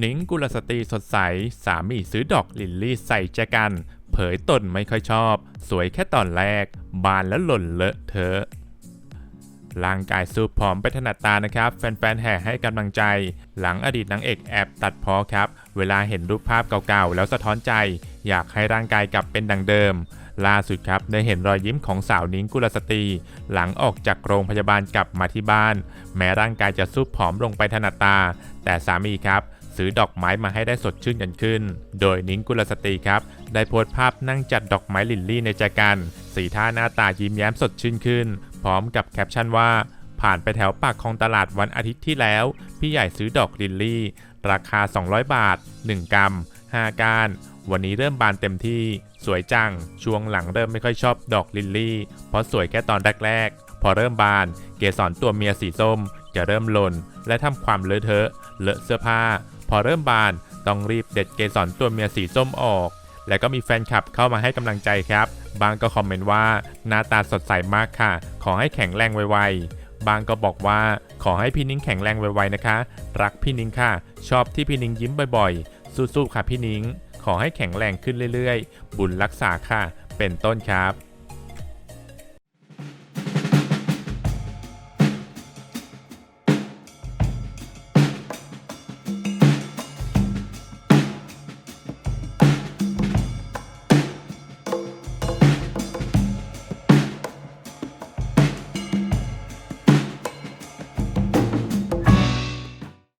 นิ้งกุลสตรีสดใส สามีซื้อดอกลิลลี่ใส่แจกัน เผยตนไม่ค่อยชอบ สวยแค่ตอนแรก บานแล้วหล่นเลอะเทอะร่างกายสูบผอมไปถนัดตานะครับ แฟนๆแห่ให้กำลังใจ หลังอดีตนางเอกแอบตัดพอครับ เวลาเห็นรูปภาพเก่าๆ แล้วสะท้อนใจ อยากให้ร่างกายกลับเป็นดังเดิม ล่าสุดครับได้เห็นรอยยิ้มของสาวนิ้งกุลสตรี หลังออกจากโรงพยาบาลกลับมาที่บ้าน แม้ร่างกายจะสูบผอมลงไปถนัดตา แต่สามีครับ ซื้อดอกไม้มาให้ได้สดชื่นกันขึ้น โดยนิ้งกุลสตรีครับ ได้โพสต์ภาพนั่งจัดดอกไม้ลิลลี่ในใจกัน สีท่าหน้าตายิ้มแย้มสดชื่นขึ้น พร้อมกับแคปชั่นว่า ผ่านไปแถวปากคลองตลาดวันอาทิตย์ที่แล้ว พี่ใหญ่ซื้อดอกลิลลี่ ราคา 200 บาท 1 กรัม 5ก้านวันนี้เริ่มบานเต็มที่ สวยจัง ช่วงหลังเริ่มไม่ค่อยชอบดอกลิลลี่ เพราะสวยแค่ตอนแรกๆ พอเริ่มบาน เกสรตัวเมียสีส้มจะเริ่มหล่น และทำความเลอะเทอะ เลอะเสื้อผ้า อเริ่มบานต้องรีบเด็ดเกสรตัวเมียสีส้มออก และก็มีแฟนคลับเข้ามาให้กำลังใจครับ บางก็คอมเมนต์ว่าหน้าตาสดใสมากค่ะ ขอให้แข็งแรงไวๆ บางก็บอกว่าขอให้พี่นิ้งแข็งแรงไวๆนะคะ รักพี่นิ้งค่ะ ชอบที่พี่นิ้งยิ้มบ่อยๆ สู้ๆค่ะพี่นิ้ง ขอให้แข็งแรงขึ้นเรื่อยๆ บุญรักษาค่ะ เป็นต้นครับ